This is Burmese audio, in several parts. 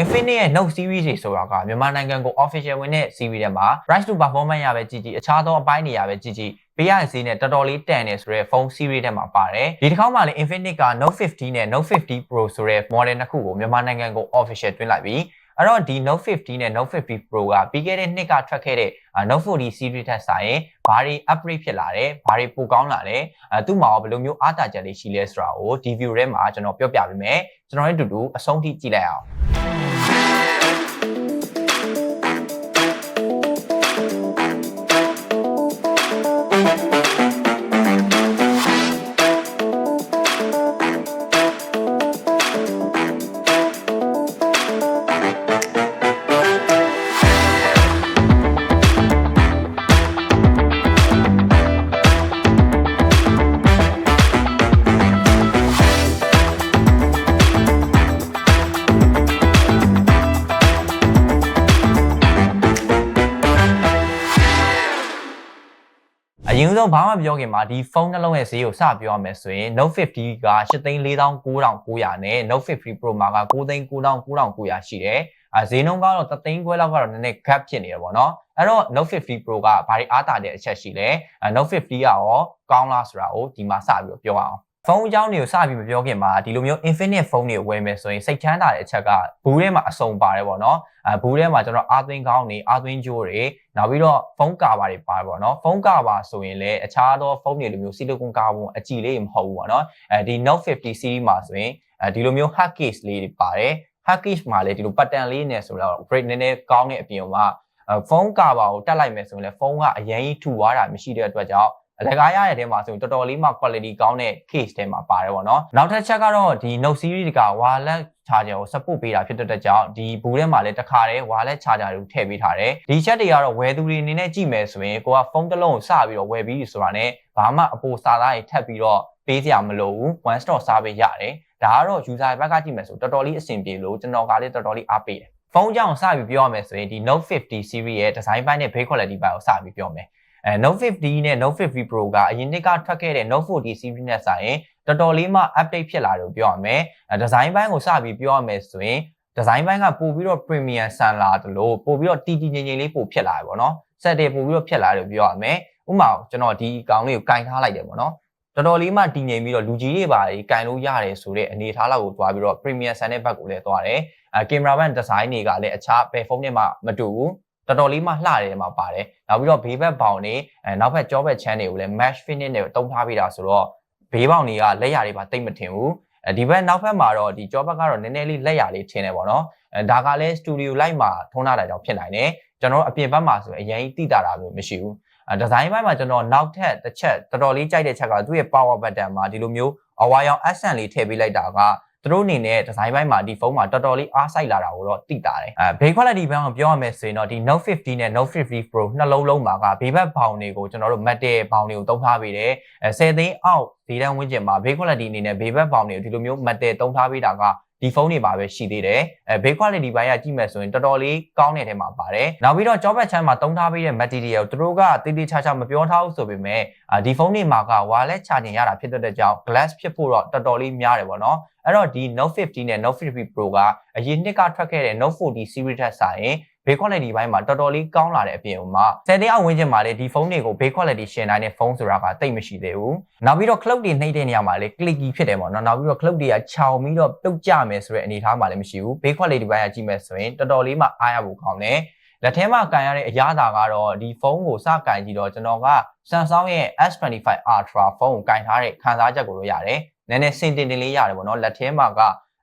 Infinix ရဲ့ Note series တွေဆိုတာကမြန်မာနိုင်ငံကို official ဝင်တဲ့ series တွေမှာ price to performance ရပဲကြည့်ကြည့်အခြားသောအပိုင်းတွေရပဲကြည့်ကြည့်ပေးရတဲ့ဈေးနဲ့တော်တော်လေးတန်တယ်ဆိုတဲ့ phone series တွေမှာပါတယ်ဒီတစ်ခေါက်မှလည်း Infinix က Note 50နဲ့ Note 50 Pro ဆိုတဲ့ model နှစ်ခုကိုမြန်မာနိုင်ငံကို official တွင်းလိုက်ပြီ အဲ့တော့ဒီ Note 50နဲ့ Note 50 Pro ကပြီးခဲ့တဲ့နှစ်ကထွက်ခဲ့တဲ့ Note 40 series ထက်စာရင်ဘာတွေ upgrade ဖြစ်လာတယ်ဘာတွေပိုကောင်းလာလဲအဲသူ့မှာရောဘယ်လိုမျိုးအားတာချက်လေးရှိလဲဆိုတာကိုဒီ view ထဲမှာကျွန်တော်ပြောပြပေးမယ်ကျွန်တော်တို့အတူတူအဆုံးထိကြည့်လိုက်အောင် ရင်ဆုံးဘာမှမပြောခင်မှာဒီဖုန်းနှလုံးရဲ့ဈေးကိုစပြောရမယ်ဆိုရင် Note 50က8,49,900နဲ့ Note 50 Pro မှာက9,99,900ရှိတယ်။အဲဈေးနှုန်းကတော့3သိန်းခွဲလောက်ကတော့နည်းနည်း gap ဖြစ်နေတယ်ပေါ့နော်။အဲ့တော့ Note 50 Pro ကဘာတွေအားတာတဲ့အချက်ရှိလဲ။အဲ Note 50ကရောကောင်းလားဆိုတာကိုဒီမှာစပြီးပြောအောင်။ ဖုန်းအကြောင်းတွေကိုစပြီးမပြောခင်မှာဒီလိုမျိုး Infinite ဖုန်းတွေဝယ်မယ်ဆိုရင်စိတ်ချမ်းသာတဲ့အချက်ကဘူးထဲမှာအစုံပါတယ်ပေါ့နော်။အဲဘူးထဲမှာကျွန်တော်အာသွင်းကောင်းနေအာသွင်းကြိုးတွေနောက်ပြီးတော့ဖုန်းကာဘာတွေပါတယ်ပေါ့နော်။ဖုန်းကာဘာဆိုရင်လည်းအခြားသောဖုန်းတွေလိုမျိုးဆီလိုကွန်ကာဘွန်အကြည်လေးမဟုတ်ဘူးပေါ့နော်။အဲဒီ Note 50 series မှာဆိုရင်အဲဒီလိုမျိုး hard case လေးတွေပါတယ်။ hard case မှာလည်းဒီလို pattern လေးနဲ့ဆိုတော့ grade နည်းနည်းကောင်းတဲ့အပြင်မှာဖုန်းကာဘာကိုတက်လိုက်မယ်ဆိုရင်လည်းဖုန်းကအရင်ကြီးထူသွားတာမရှိတဲ့အတွက်ကြောင့် အလကားရရတဲ့မှာဆိုရင်တော်တော်လေးမှ quality ကောင်းတဲ့ case ထဲမှာပါတယ်ပေါ့နော်နောက်တစ်ချက်ကတော့ဒီ Note series က wireless charger ကို support ပေးတာဖြစ်တဲ့အတွက်ကြောင့်ဒီဘူးထဲမှာလည်းတစ်ခါတည်း wireless charger တွေကိုထည့်ပေးထားတယ်ဒီချက်တွေကတော့ဝယ်သူတွေအနေနဲ့ကြည့်မယ်ဆိုရင်ကိုကဖုန်းတစ်လုံးကိုစပြီးတော့ဝယ်ပြီးဆိုတာနဲ့ဘာမှအပေါ်စာသားတွေထပ်ပြီးတော့ပေးစရာမလိုဘူး one stop service ရတယ်ဒါကတော့ user ဘက်ကကြည့်မယ်ဆိုတော်တော်လေးအဆင်ပြေလို့ကျွန်တော်ကလည်းတော်တော်လေးအားပေးတယ်ဖုန်းကြောင့်စပြီးပြောရမယ်ဆိုရင်ဒီ Note 50 series ရဲ့ design ပိုင်းနဲ့ build quality ပိုင်းကိုစပြီးပြောမယ် အဲ Note 50နဲ့ Note 50 Pro ကအရင်နှစ်ကထွက်ခဲ့တဲ့ Note 40 series နဲ့စာရင်တော်တော်လေးမှ update ဖြစ်လာတယ်ပြောရမယ်အဲ design ဘိုင်းကိုစပြီးပြောရမယ်ဆိုရင် design ဘိုင်းကပို့ပြီးတော့ premium ဆန်လာတယ်လို့ပို့ပြီးတော့တီတီငိမ့်ငိမ့်လေးပို့ဖြစ်လာတယ်ပေါ့နော် set တွေပို့ပြီးတော့ဖြစ်လာတယ်ပြောရမယ်ဥပမာကျွန်တော်ဒီအကောင်လေးကိုကင်ထားလိုက်တယ်ပေါ့နော်တော်တော်လေးမှတည်ငြိမ်ပြီးတော့လူကြီးတွေပါကြီးကင်လို့ရတယ်ဆိုတဲ့အနေအထားလောက်ကိုတွားပြီးတော့ premium ဆန်တဲ့ဘက်ကိုလည်းတွားတယ်အဲကင်မရာဘန်ဒီဇိုင်းတွေကလည်းအခြားဘယ်ဖုန်းနဲ့မှမတူဘူး တော်တော်လေးမှလှတယ်မှာပါတယ်နောက်ပြီးတော့ဘေးဘက်ဘောင်တွေအဲနောက်ဘက်ကြောဘက်ချမ်းတွေကိုလည်း mesh finish နဲ့တုံးထားပေးတာဆိုတော့ဘေးဘောင်တွေကလက်ရတွေပါတိတ်မထင်ဘူးအဲဒီဘက်နောက်ဘက်မှာတော့ဒီကြောဘက်ကတော့နည်းနည်းလေးလက်ရလေးထင်တယ်ပေါ့နော်အဲဒါကလည်း studio light မှာထုံးထားတာကြောင့်ဖြစ်နိုင်တယ်ကျွန်တော်အပြင်ဘက်မှာဆိုရင်အရင်တိတာတာမျိုးမရှိဘူးအဲဒီဇိုင်းဘက်မှာကျွန်တော်နောက်ထပ်တစ်ချက်တော်တော်လေးကြိုက်တဲ့ချက်ကသူ့ရဲ့ power button မှာဒီလိုမျိုးအဝါရောင် accent လေးထည့်ပေးလိုက်တာက သူတို့အနေနဲ့ဒီဇိုင်းပိုင်းမှာဒီဖုန်းမှာတော်တော်လေးအားစိုက်လာတာကိုတော့သိတာတယ်အဲဘေး quality ဘက်ကိုပြောရမယ်ဆိုရင်တော့ဒီ Note 50နဲ့ Note 50 Pro နှလုံးလုံးမှာကဘေးဘက်ဘောင်တွေကိုကျွန်တော်တို့ metal ဘောင်တွေကိုတုံးထားပေးတယ်အဲ10သိန်းအောက်ဈေးတန်းဝန်းကျင်မှာဘေး quality အနေနဲ့ဘေးဘက်ဘောင်တွေကိုဒီလိုမျိုး metal တုံးထားပေးတာက ဒီဖုန်းတွေပါပဲရှိသေးတယ်အဲဘေး quality ဘိုင်းကကြည့်မယ်ဆိုရင်တော်တော်လေးကောင်းတဲ့ထဲမှာပါတယ်နောက်ပြီးတော့ကြောဘက်ချမ်းမှာတုံးထားပေးတဲ့ material သူတို့ကတေးသေးချာချာမပြောထားဘူးဆိုပေမဲ့အာဒီဖုန်းတွေမှာက wireless charging ရတာဖြစ်တဲ့ကြောင့် glass ဖြစ်ဖို့တော့တော်တော်လေးများတယ်ပေါ့နော်အဲ့တော့ဒီ Note 50နဲ့ Note 50 Pro ကအရင်နှစ်ကထွက်ခဲ့တဲ့ Note 40 series ထက်စာရင် ဘေး quality ဘိုင်းမှာတော်တော်လေးကောင်းလာတဲ့အပြင်မှာ10သိန်းအောက်ဝန်းကျင်မှာလေဒီဖုန်းတွေကိုဘေး quality ရှင်နိုင်တဲ့ဖုန်းဆိုတာကတိတ်မရှိသေးဘူးနောက်ပြီးတော့ cloud တွေနှိမ့်တဲ့နေရာမှာလေ clicky ဖြစ်တယ်ပေါ့နော်နောက်ပြီးတော့ cloud တွေကခြောင်ပြီးတော့ပြုတ်ကျမယ်ဆိုတဲ့အနေအထားမှာလည်းမရှိဘူးဘေး quality ဘိုင်းကကြည့်မယ်ဆိုရင်တော်တော်လေးမှအားရဖို့ကောင်းတယ်လက်ထဲမှာကန်ရတဲ့အရာသာကတော့ဒီဖုန်းကိုစကန်ကြည့်တော့ကျွန်တော်က Samsung ရဲ့ S25 Ultra ဖုန်းကိုကန်ထားတဲ့ခံစားချက်ကိုလို့ရတယ်နည်းနည်းစင်တင်တင်လေးရတယ်ပေါ့နော်လက်ထဲမှာက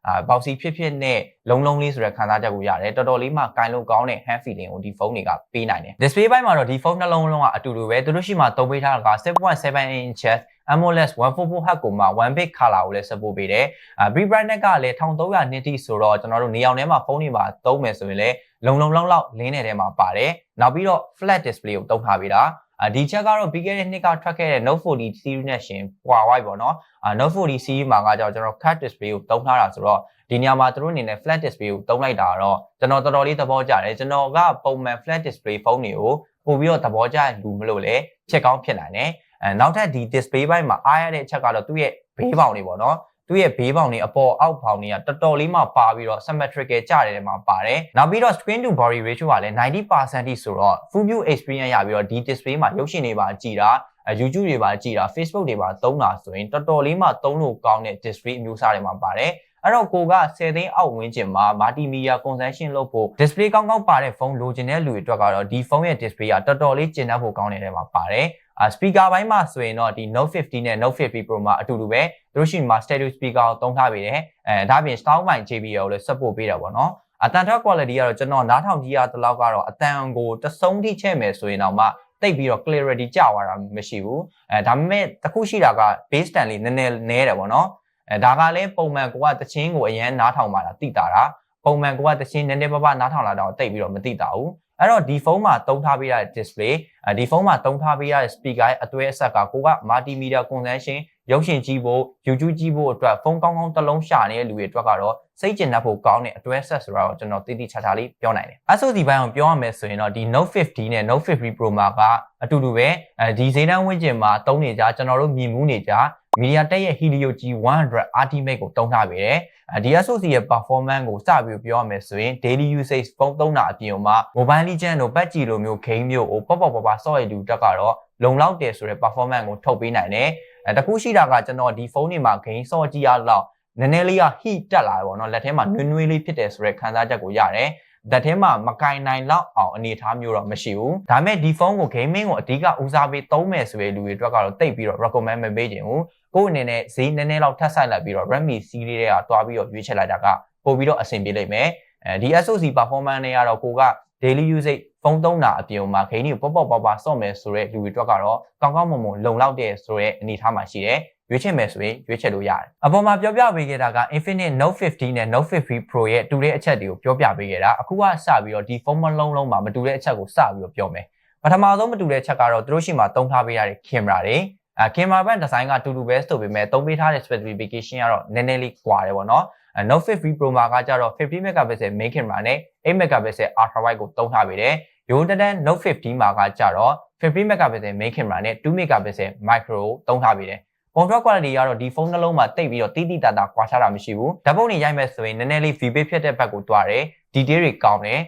အာဘောက်စီဖြစ်ဖြစ်နဲ့လုံးလုံးလေးဆိုတဲ့ခံစားချက်ကိုရတယ်တော်တော်လေးမှကင်လို့ကောင်းတဲ့ hand feeling ကိုဒီဖုန်းတွေကပေးနိုင်တယ် display ဘက်မှာတော့ဒီဖုန်းနှလုံးလုံးကအတူတူပဲသူတို့ရှိမှသုံးပေးထားတာက7.7 inches AMOLED 144 Hz ကိုမှ1 bit color ကိုလည်း support ပေးတယ်အာ B brightness ကလည်း1300 nit ဆိုတော့ကျွန်တော်တို့နေအောင်ထဲမှာဖုန်းတွေမှာသုံးမယ်ဆိုရင်လည်းလုံလုံလောက်လောက်လင်းနေတဲ့ထဲမှာပါတယ်နောက်ပြီးတော့ flat display ကိုတုံးထားပေးတာအာ ဒီချက်ကတော့ပြီးခဲ့တဲ့နှစ်ကထွက်ခဲ့တဲ့ Note 40 series နဲ့ရှင်ပွာဝိုက်ပေါ့နော်အာ Note 40 series မှာကကြောင့်ကျွန်တော် cut display ကိုတုံးထားတာဆိုတော့ဒီနေရာမှာသူတို့အနေနဲ့ flat display ကိုတုံးလိုက်တာတော့ကျွန်တော်တော်တော်လေးသဘောကျတယ်ကျွန်တော်ကပုံမှန် flat display ဖုန်းတွေကိုပို့ပြီးတော့သဘောကျလူမလို့လေဖြစ်ကောင်းဖြစ်နိုင်တယ်အဲနောက်ထပ်ဒီ display ဘိုင်းမှာအားရတဲ့အချက်ကတော့သူ့ရဲ့ဘေးပေါင်တွေပေါ့နော် သူ့ရဲ့ဘေးပေါင်တွေအပေါ်အောက်ပေါင်တွေကတော်တော်လေးမှပါပြီးတော့ symmetrical ကြတယ်တဲ့မှာပါတယ်နောက်ပြီးတော့ screen to body ratio ကလည်း90%တိဆိုတော့ full view experience ရပြီးတော့ဒီ display မှာရုပ်ရှင်တွေပါကြည်တာအဲ YouTube တွေပါကြည်တာ Facebook တွေပါသုံးတာဆိုရင်တော်တော်လေးမှသုံးလို့ကောင်းတဲ့ display အမျိုးအစားတွေမှာပါတယ်အဲ့တော့ကိုက10သိန်းအောက်ဝန်းကျင်မှာ multimedia consumption လုပ်ဖို့ display ကောင်းကောင်းပါတဲ့ဖုန်းလိုချင်တဲ့လူတွေအတွက်ကတော့ဒီဖုန်းရဲ့ display ကတော်တော်လေးကျဉ်တတ်ဖို့ကောင်းနေတဲ့မှာပါတယ် အာ speaker ဘိုင်းမှာဆိုရင်တော့ဒီ Note 50နဲ့ Note 50 Pro မှာအတူတူပဲသူတို့ရှိမှာ stereo speaker ကိုသုံးထားပေးတယ်အဲဒါပြင် sound by JBL ကိုလည်း support ပေးတာပေါ့နော်အတန်ထွက် quality ကတော့ကျွန်တော်နားထောင်ကြည့်ရတဲ့လောက်ကတော့အတန်ကိုတဆုံးထိချဲ့မယ်ဆိုရင်တော့မှတိတ်ပြီးတော့ clarity ကျသွားတာမရှိဘူးအဲဒါပေမဲ့တခုရှိတာက base stand လေးနည်းနည်းနဲတယ်ပေါ့နော်အဲဒါကလည်းပုံမှန်ကိုကတချင်းကိုအရန်နားထောင်မှလာတိတာတာပုံမှန်ကိုကတချင်းနည်းနည်းပါးပါးနားထောင်လာတော့တိတ်ပြီးတော့မတိတာဘူး အဲ့တော့ဒီဖုန်းမှာတုံးထားပေးရတဲ့ display အဲဒီဖုန်းမှာတုံးထားပေးရတဲ့ speaker ရဲ့အတွဲအဆက်ကကိုက multimedia consumption ရုပ်ရှင်ကြည့်ဖို့ YouTube ကြည့်ဖို့အတွက်ဖုန်းကောင်းကောင်းတစ်လုံးရှာနေတဲ့လူတွေအတွက်ကတော့စိတ်ကျဉ်တတ်ဖို့ကောင်းတဲ့အတွဲဆက်ဆိုတော့ကျွန်တော်တိတိကျကျလေးပြောနိုင်တယ်။ SOC ဘိုင်းကိုပြောရမယ်ဆိုရင်တော့ဒီ Note 50နဲ့ Note 50 Pro မှာကအတူတူပဲအဲဒီဈေးတန်းဝန်းကျင်မှာသုံးနေကြကျွန်တော်တို့မြင်မှုနေကြ MediaTek ရဲ့ Helio G100 Ultimate ကိုတုံးထားပေးတယ်။ဒီ SoC ရဲ့ performance ကိုစပြီးပြောရမယ်ဆိုရင် daily usage ဖုန်းသုံးတာအပြင်မှာ Mobile Legends တို့ PUBG လိုမျိုး game မျိုးကိုပေါ့ပေါ့ပါပါဆော့ရတူတက်ကတော့လုံလောက်တယ်ဆိုတဲ့ performance ကိုထုတ်ပေးနိုင်တယ်။အဲတခုရှိတာကကျွန်တော်ဒီဖုန်းတွေမှာ game ဆော့ကြည့်ရတော့နည်းနည်းလေးက heat တက်လာတယ်ပေါ့နော်လက်ထဲမှာနွေးနွေးလေးဖြစ်တယ်ဆိုတဲ့ခံစားချက်ကိုရတယ်။ ဓာတ်ထဲမှာမကင်နိုင်လောက်အောင်အနေအထားမျိုးတော့မရှိဘူးဒါပေမဲ့ဒီဖုန်းကို gaming ကိုအဓိကဦးစားပေးသုံးမယ်ဆိုတဲ့လူတွေအတွက်ကတော့တိတ်ပြီးတော့ recommend မပေးချင်ဘူးကိုယ့်အနေနဲ့ဈေးနည်းနည်းလောက်ထပ်ဆိုင်လိုက်ပြီးတော့ Redmi series တွေကတွားပြီးတော့ရွေးချယ်လိုက်တာကပို့ပြီးတော့အဆင်ပြေလိမ့်မယ်အဲဒီ SoC performance တွေကတော့ကိုက daily usage ဖုန်းသုံးတာအပြင်မှာဂိမ်းကြီးပေါ့ပေါ့ပါပါဆော့မယ်ဆိုတဲ့လူတွေအတွက်ကတော့ကောင်းကောင်းမွန်မွန်လုံလောက်တဲ့ဆိုတဲ့အနေအထားမှာရှိတယ် ရွေးချယ်မယ်ဆိုရင်ရွေးချယ်လို့ရတယ်။အပေါ်မှာပြောပြပေးခဲ့တာက Infinix Note 50နဲ့ Note 50 Pro ရဲ့တူတဲ့အချက်တွေကိုပြောပြပေးခဲ့တာအခုကစပြီးတော့ဒီဖုန်းမလုံးလုံးမှာမတူတဲ့အချက်ကိုစပြီးတော့ပြောမယ်။ပထမဆုံးမတူတဲ့အချက်ကတော့သူတို့ရှိမှသုံးထားပေးရတဲ့ camera တွေအဲကင်မရာဘက်ဒီဇိုင်းကတူတူပဲဆိုပေမဲ့သုံးပေးထားတဲ့ specification ကတော့နည်းနည်းလေးကွာတယ်ပေါ့နော်အဲ Note 50 Pro မှာကကြတော့50 megapixel main camera နဲ့8 megapixel ultra wide ကိုသုံးထားပေးတယ်ရိုးတန်း Note 50မှာကကြတော့50 megapixel main camera နဲ့2 megapixel micro ကိုသုံးထားပေးတယ် control quality ကတော့ဒီဖုန်းနှလုံးမှာတိတ်ပြီးတော့တိတိတတ်တာကွာခြားတာမရှိဘူးဓာတ်ပုံတွေရိုက်မဲ့ဆိုရင်နည်းနည်းလေး VP ဖြစ်တဲ့ဘက်ကိုတွားတယ် detail တွေကောင်းတယ်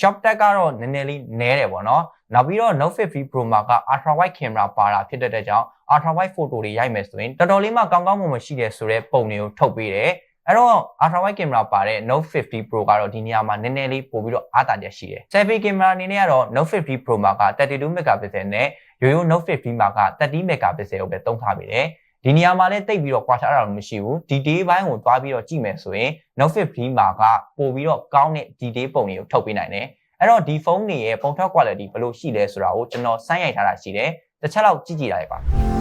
shop tag ကတော့နည်းနည်းလေးနည်းတယ်ပေါ့နော်နောက်ပြီးတော့ Note 50 Pro မှာက ultra wide camera ပါတာဖြစ်တဲ့ကြောင့် ultra wide photo တွေရိုက်မယ်ဆိုရင်တော်တော်လေးမှကောင်းကောင်းမွန်မွန်ရှိတယ်ဆိုတဲ့ပုံတွေကိုထုတ်ပေးတယ်အဲ့တော့ ultra wide camera ပါတဲ့ Note 50 Pro ကတော့ဒီနေရာမှာနည်းနည်းလေးပို့ပြီးတော့အားတာချက်ရှိတယ် selfie camera အနေနဲ့ကတော့ Note 50 Pro မှာက32 megapixel နဲ့ရိုးရိုး Note 50မှာက30 megapixel ကိုပဲသုံးထားပေးတယ် ဒီနေရာမှာလည်းတိတ်ပြီးတော့ကွာခြားတာမရှိဘူး detail ဘိုင်းကိုတွားပြီးတော့ကြည့်မယ်ဆိုရင် Note 50မှာကပို့ပြီးတော့ကောင်းတဲ့ detail ပုံတွေကိုထုတ်ပေးနိုင်တယ်အဲ့တော့ဒီဖုန်းတွေရဲ့ပုံထွက် quality ဘယ်လိုရှိလဲဆိုတာကိုကျွန်တော်စမ်းရိုက်ထားတာရှိတယ်တစ်ချက်လောက်ကြည့်ကြည့်လိုက်ပါ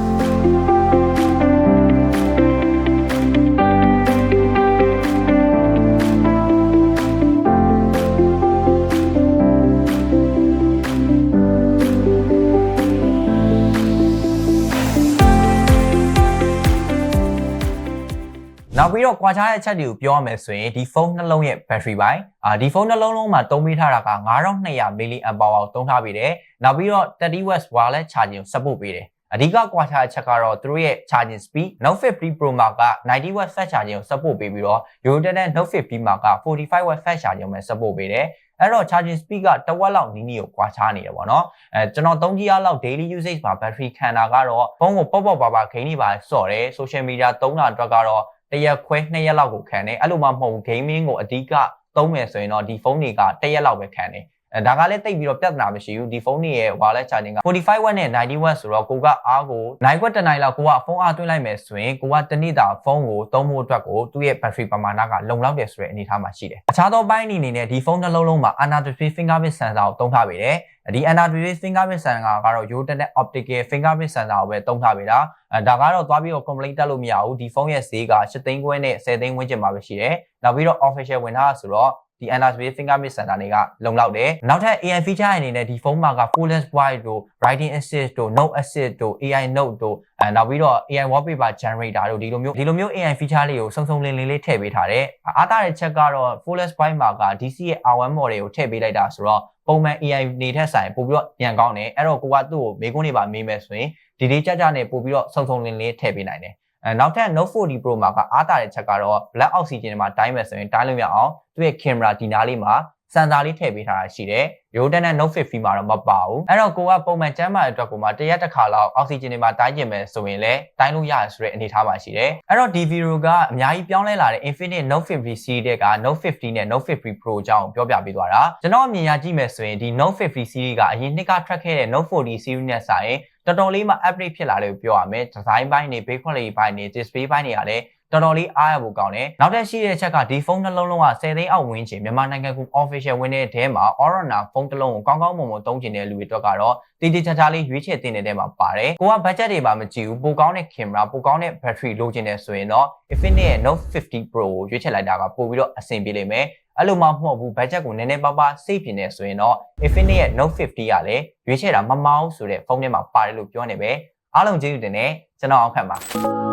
ပြီးတော့ကွာခြားတဲ့အချက်တွေကိုပြောရမယ်ဆိုရင်ဒီဖုန်းနှလုံးရဲ့ battery ပိုင်းအာဒီဖုန်းနှလုံးလုံးမှာသုံးပေးထားတာက9200 mAh ကိုသုံးထားပေးတယ်နောက်ပြီးတော့ 30 watts wireless charging ကို support ပေးတယ်အဓိကကွာခြားအချက်ကတော့သူတို့ရဲ့ charging speed Note 50 Pro မှာက 90 watt fast charging ကို support ပေးပြီးတော့ Yoden Note 50မှာက 45 watt fast charging ကို support ပေးတယ်အဲ့တော့ charging speed ကတဝက်လောက်နီးနီးကိုကွာခြားနေတယ်ပေါ့နော်အဲကျွန်တော်သုံးကြည့်ရလောက် daily usage မှာ battery ခံတာကတော့ဖုန်းကိုပေါ့ပေါ့ပါပါဂိမ်းနေပါဆော့တယ် social media သုံးတာအတွက်ကတော့ တရက်ခွဲနှစ်ရက်လောက်ကိုခံတယ်အဲ့လိုမှမဟုတ်ဘူး gaming ကိုအဓိကသုံးမယ်ဆိုရင်တော့ဒီဖုန်းတွေကတရက်လောက်ပဲခံတယ် အဲဒါကလည်းတိတ်ပြီးတော့ပြဿနာမရှိဘူးဒီဖုန်းတွေရဲ့ wireless charging က45 watt နဲ့90 watt ဆိုတော့ကိုကအားကိုနိုင်ခွက်တစ်နိုင်လောက်ကိုကဖုန်းအားသွင်းလိုက်မယ်ဆိုရင်ကိုကတနေ့တာဖုန်းကိုသုံးဖို့အတွက်ကိုသူ့ရဲ့ battery ပမာဏကလုံလောက်တယ်ဆိုတဲ့အနေအထားမှာရှိတယ်အခြားသောပိုင်းအနေနဲ့ဒီဖုန်းနှလုံးလုံးမှာ Android fingerprint sensor ကိုသုံးထားပေးတယ်ဒီ Android fingerprint sensor ကတော့ Yoten optical fingerprint sensor ကိုပဲသုံးထားပေးတာအဲဒါကတော့သွားပြီးတော့ complaint တက်လို့မရဘူးဒီဖုန်းရဲ့ဈေးက8သိန်းခွဲနဲ့10သိန်းဝန်းကျင်မှာပဲရှိတယ်နောက်ပြီးတော့ official ဝင်ထားဆိုတော့ ဒီ Android fingerprint sensor တွေကလုံလောက်တယ်နောက်ထပ် AI feature အနေနဲ့ဒီဖုန်းမှာက fullest white တို့ writing assist တို့ note assist တို့ AI note တို့အဲနောက်ပြီးတော့ AI wallpaper generator တို့ဒီလိုမျိုးဒီလိုမျိုး AI feature လေးကိုစုံစုံလင်လင်လေးထည့်ပေးထားတယ်အားသာတဲ့ချက်ကတော့ fullest white မှာက DC ရဲ့ R1 model ကိုထည့်ပေးလိုက်တာဆိုတော့ပုံမှန် AI နေထက်ဆိုင်ပို့ပြီးတော့ပြန်ကောင်းတယ်အဲ့တော့ကိုကသူ့ကိုမေးခွန်းတွေပါမေးမယ်ဆိုရင်ဒီလေးကြကြနဲ့ပို့ပြီးတော့စုံစုံလင်လင်ထည့်ပေးနိုင်တယ် အဲနောက်ထပ် Note 40 Pro မှာကအားတာတဲ့ချက်ကတော့ Black Oxygen တွေမှာတိုင်းမယ်ဆိုရင်တိုင်းလို့ရအောင်သူ့ရဲ့ camera ဒီနားလေးမှာ စန်စာလေးထည့်ပေးထားတာရှိတယ်။ Roden နဲ့ Note 50မှာတော့မပါဘူး။အဲ့တော့ကိုကပုံမှန်ကျမ်းမာတဲ့အတွက်ကိုမှတရက်တစ်ခါလောက် oxygen တွေမှာတိုင်းကျင်မယ်ဆိုရင်လည်းတိုင်းလို့ရတယ်ဆိုတဲ့အနေအထားမှာရှိတယ်။အဲ့တော့ဒီ video ကအများကြီးပြောင်းလဲလာတဲ့ Infinix Note 50 series တဲ့က Note 50နဲ့ Note 50 Pro အကြောင်းပြောပြပေးသွားတာ။ကျွန်တော်အမြင်ရကြည့်မယ်ဆိုရင်ဒီ Note 50 series ကအရင်နှစ်ကထွက်ခဲ့တဲ့ Note 40 series နဲ့စာရင်တော်တော်လေးမှ update ဖြစ်လာတယ်လို့ပြောရမယ်။ design ဘိုင်းတွေ build quality ဘိုင်းတွေ display ဘိုင်းတွေကလည်း တော်တော်လေးအားရဖို့ကောင်းတယ်။နောက်ထပ်ရှိတဲ့ချက်ကဒီဖုန်းနှလုံးလုံးက10သိန်းအောက်ဝန်းကျင်မြန်မာနိုင်ငံကူ official ဝင်တဲ့ထဲမှာ Orona ဖုန်းတစ်လုံးကိုကောင်းကောင်းမွန်မွန်သုံးချင်တဲ့လူတွေအတွက်ကတော့တည်တည်ချာချာလေးရွေးချယ်တင်တဲ့ထဲမှာပါတယ်။ကိုက budget တွေပါမကြည့်ဘူးပိုကောင်းတဲ့ camera ပိုကောင်းတဲ့ battery လိုချင်တယ်ဆိုရင်တော့ Infinix ရဲ့ Note 50 Pro ကိုရွေးချယ်လိုက်တာကပိုပြီးတော့အဆင်ပြေလိမ့်မယ်။အဲ့လိုမှမဟုတ်ဘူး budget ကိုနည်းနည်းပါးပါးစိတ်ပြင်းနေဆိုရင်တော့ Infinix ရဲ့ Note 50ကလည်းရွေးချယ်တာမမောင်းဆိုတဲ့ဖုန်းထဲမှာပါတယ်လို့ပြောနေပဲအားလုံးကျေးဇူးတင်တယ်ကျွန်တော်အောင်ဖတ်ပါ